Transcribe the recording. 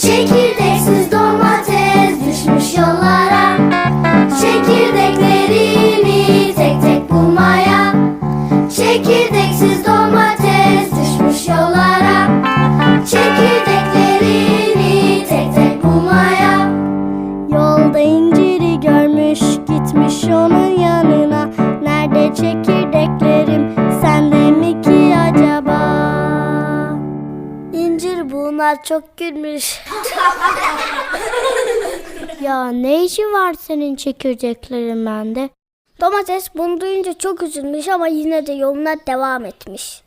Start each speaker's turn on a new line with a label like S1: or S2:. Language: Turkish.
S1: Çekirdeksiz domates düşmüş yollara. Çekirdeklerini tek tek bulmaya. Çekirdeksiz domates düşmüş yollara. Çekirdeklerini tek tek bulmaya. Yolda inciri görmüş gitmiş onun yanına. Nerede çekirdeklerim bunlar çok gülmüş. ya ne işi var senin çekirdeklerin bende? Domates bunu duyunca çok üzülmüş ama yine de yoluna devam etmiş.